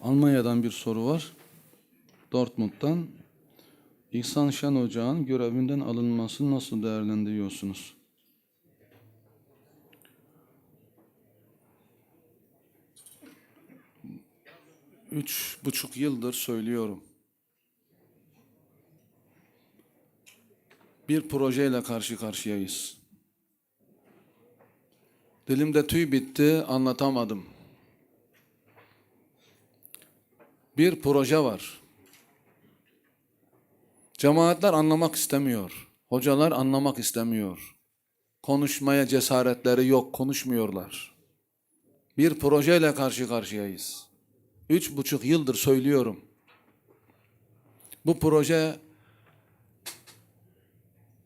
Almanya'dan bir soru var. Dortmund'dan. İhsan Şen Ocağı'nın görevinden alınmasını nasıl değerlendiriyorsunuz? Üç buçuk yıldır söylüyorum. Bir projeyle karşı karşıyayız. Dilimde tüy bitti, anlatamadım. Bir proje var. Cemaatler anlamak istemiyor. Hocalar anlamak istemiyor. Konuşmaya cesaretleri yok, konuşmuyorlar. Bir projeyle karşı karşıyayız. Üç buçuk yıldır söylüyorum. Bu proje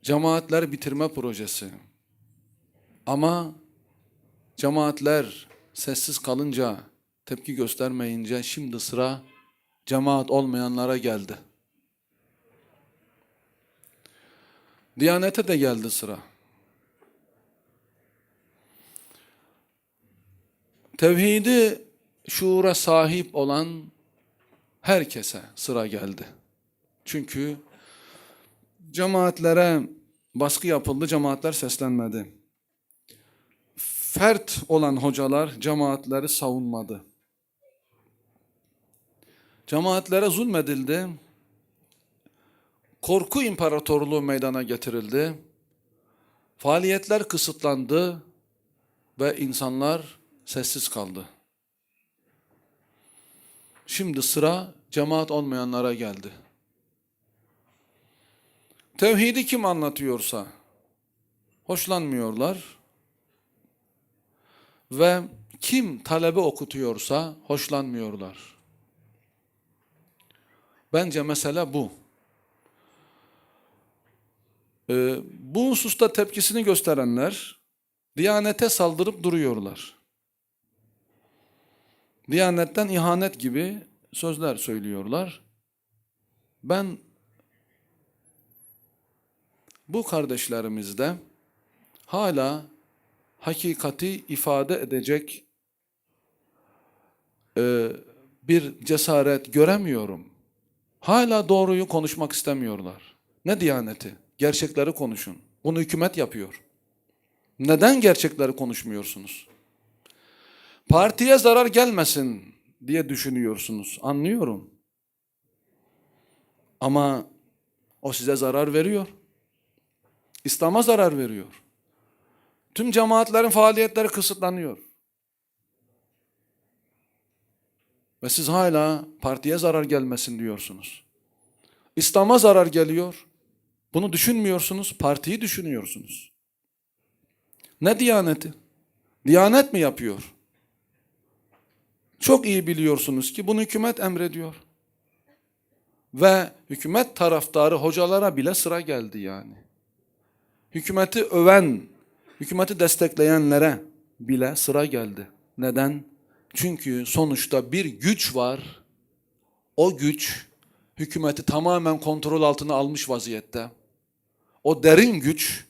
cemaatler bitirme projesi. Ama cemaatler sessiz kalınca, tepki göstermeyince şimdi sıra cemaat olmayanlara geldi. Diyanete de geldi sıra. Tevhidi şuura sahip olan herkese sıra geldi. Çünkü cemaatlere baskı yapıldı, cemaatler seslenmedi. Fert olan hocalar cemaatleri savunmadı. Cemaatlere zulmedildi. Korku imparatorluğu meydana getirildi. Faaliyetler kısıtlandı ve insanlar sessiz kaldı. Şimdi sıra cemaat olmayanlara geldi. Tevhidi kim anlatıyorsa hoşlanmıyorlar ve kim talebe okutuyorsa hoşlanmıyorlar. Bence mesele bu. Ee, bu hususta tepkisini gösterenler Diyanete saldırıp duruyorlar. Diyanetten ihanet gibi sözler söylüyorlar. Ben bu kardeşlerimizde hala hakikati ifade edecek e, bir cesaret göremiyorum. Hala doğruyu konuşmak istemiyorlar. Ne diyaneti? Gerçekleri konuşun. Bunu hükümet yapıyor. Neden gerçekleri konuşmuyorsunuz? Partiye zarar gelmesin diye düşünüyorsunuz. Anlıyorum. Ama o size zarar veriyor. İslam'a zarar veriyor. Tüm cemaatlerin faaliyetleri kısıtlanıyor. Ve siz hala partiye zarar gelmesin diyorsunuz. İslam'a zarar geliyor. Bunu düşünmüyorsunuz, partiyi düşünüyorsunuz. Ne diyaneti? Diyanet mi yapıyor? Çok iyi biliyorsunuz ki bunu hükümet emrediyor. Ve hükümet taraftarı hocalara bile sıra geldi yani. Hükümeti öven, hükümeti destekleyenlere bile sıra geldi. Neden? Çünkü sonuçta bir güç var. O güç hükümeti tamamen kontrol altına almış vaziyette. O derin güç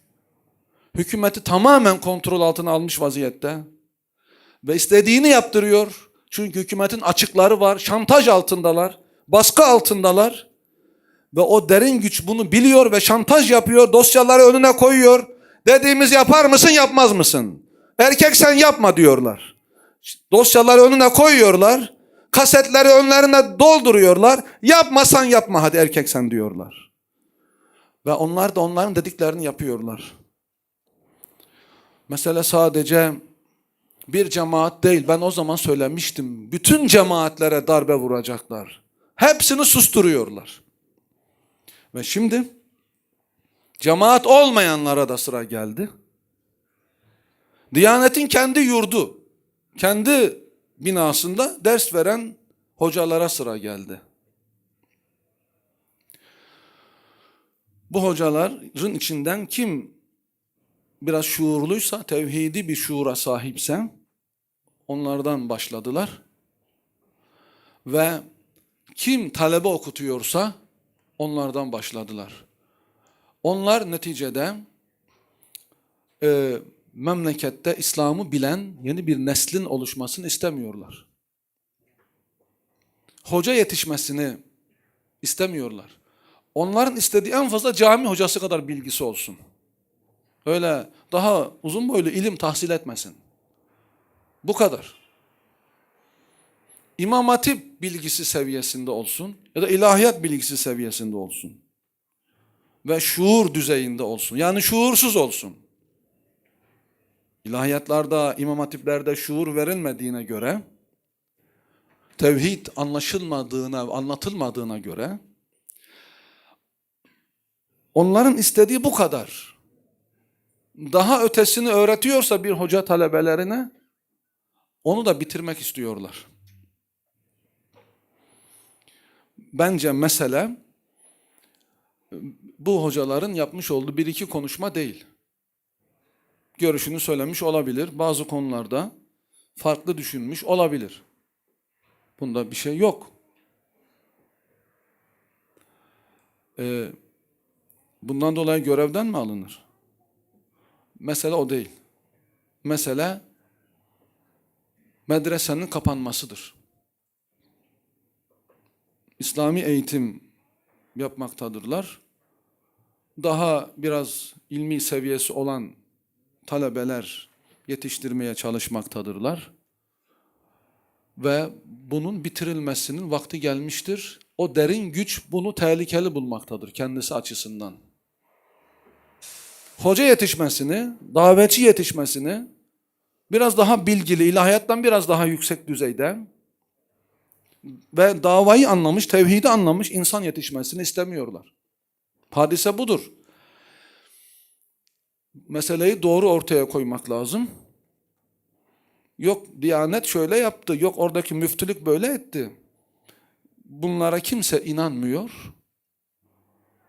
hükümeti tamamen kontrol altına almış vaziyette. Ve istediğini yaptırıyor. Çünkü hükümetin açıkları var, şantaj altındalar, baskı altındalar. Ve o derin güç bunu biliyor ve şantaj yapıyor, dosyaları önüne koyuyor. Dediğimiz yapar mısın, yapmaz mısın? Erkek sen yapma diyorlar. Dosyaları önüne koyuyorlar. Kasetleri önlerine dolduruyorlar. Yapmasan yapma hadi erkek sen diyorlar. Ve onlar da onların dediklerini yapıyorlar. Mesele sadece bir cemaat değil. Ben o zaman söylemiştim. Bütün cemaatlere darbe vuracaklar. Hepsini susturuyorlar. Ve şimdi cemaat olmayanlara da sıra geldi. Diyanetin kendi yurdu, kendi binasında ders veren hocalara sıra geldi. Bu hocaların içinden kim biraz şuurluysa, tevhidi bir şuura sahipse onlardan başladılar. Ve kim talebe okutuyorsa onlardan başladılar. Onlar neticede e, memlekette İslam'ı bilen yeni bir neslin oluşmasını istemiyorlar. hoca yetişmesini istemiyorlar. Onların istediği en fazla cami hocası kadar bilgisi olsun. Öyle daha uzun boylu ilim tahsil etmesin. Bu kadar. İmam Hatip bilgisi seviyesinde olsun ya da ilahiyat bilgisi seviyesinde olsun. Ve şuur düzeyinde olsun. Yani şuursuz olsun. İlahiyatlarda, İmam Hatiplerde şuur verilmediğine göre, tevhid anlaşılmadığına, anlatılmadığına göre, onların istediği bu kadar. Daha ötesini öğretiyorsa bir hoca talebelerine, onu da bitirmek istiyorlar. Bence mesele bu hocaların yapmış olduğu bir iki konuşma değil. Görüşünü söylemiş olabilir. Bazı konularda farklı düşünmüş olabilir. Bunda bir şey yok. Ee, bundan dolayı görevden mi alınır? Mesele o değil. Mesele medresenin kapanmasıdır. İslami eğitim yapmaktadırlar. Daha biraz ilmi seviyesi olan talebeler yetiştirmeye çalışmaktadırlar. Ve bunun bitirilmesinin vakti gelmiştir. O derin güç bunu tehlikeli bulmaktadır kendisi açısından. Hoca yetişmesini, davetçi yetişmesini, biraz daha bilgili, ilahiyattan biraz daha yüksek düzeyde ve davayı anlamış, tevhidi anlamış insan yetişmesini istemiyorlar. Hadise budur. Meseleyi doğru ortaya koymak lazım. Yok Diyanet şöyle yaptı, yok oradaki müftülük böyle etti. Bunlara kimse inanmıyor.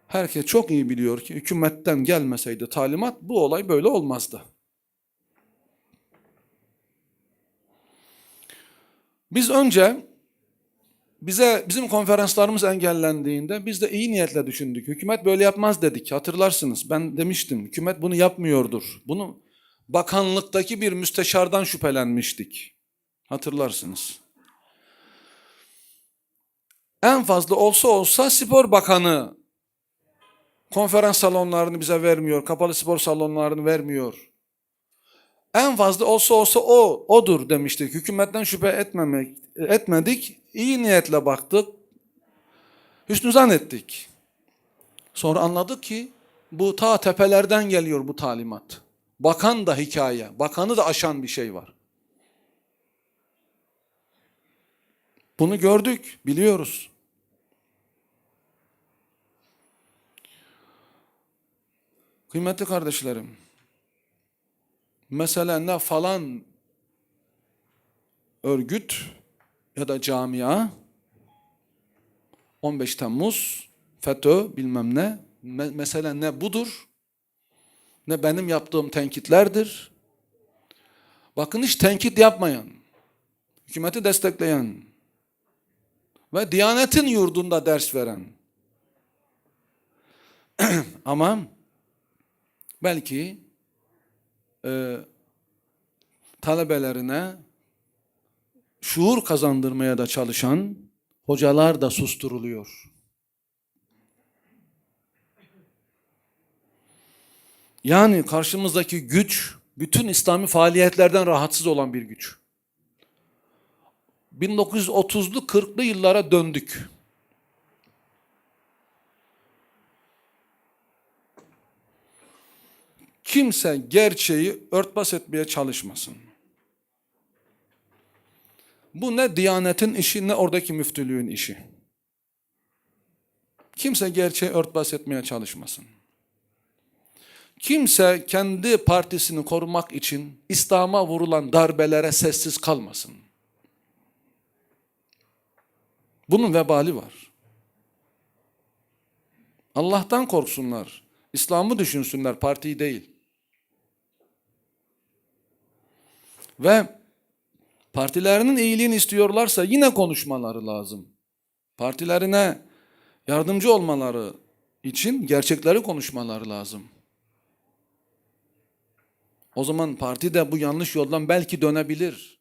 Herkes çok iyi biliyor ki hükümetten gelmeseydi talimat bu olay böyle olmazdı. Biz önce bize bizim konferanslarımız engellendiğinde biz de iyi niyetle düşündük. Hükümet böyle yapmaz dedik. Hatırlarsınız. Ben demiştim. Hükümet bunu yapmıyordur. Bunu bakanlıktaki bir müsteşardan şüphelenmiştik. Hatırlarsınız. En fazla olsa olsa spor bakanı konferans salonlarını bize vermiyor. Kapalı spor salonlarını vermiyor. En fazla olsa olsa o odur demiştik. Hükümetten şüphe etmemek etmedik. İyi niyetle baktık. Hüsnü zan ettik. Sonra anladık ki bu ta tepelerden geliyor bu talimat. Bakan da hikaye. Bakanı da aşan bir şey var. Bunu gördük, biliyoruz. Kıymetli kardeşlerim, mesela ne falan örgüt ya da camia 15 Temmuz, FETÖ bilmem ne, me mesele ne budur, ne benim yaptığım tenkitlerdir. Bakın hiç tenkit yapmayan, hükümeti destekleyen ve Diyanet'in yurdunda ders veren ama belki e, talebelerine şuur kazandırmaya da çalışan hocalar da susturuluyor. Yani karşımızdaki güç bütün İslami faaliyetlerden rahatsız olan bir güç. 1930'lu 40'lı yıllara döndük. Kimse gerçeği örtbas etmeye çalışmasın. Bu ne Diyanet'in işi ne oradaki müftülüğün işi. Kimse gerçeği örtbas etmeye çalışmasın. Kimse kendi partisini korumak için İslam'a vurulan darbelere sessiz kalmasın. Bunun vebali var. Allah'tan korksunlar. İslam'ı düşünsünler, partiyi değil. Ve partilerinin iyiliğini istiyorlarsa yine konuşmaları lazım. Partilerine yardımcı olmaları için gerçekleri konuşmaları lazım. O zaman parti de bu yanlış yoldan belki dönebilir.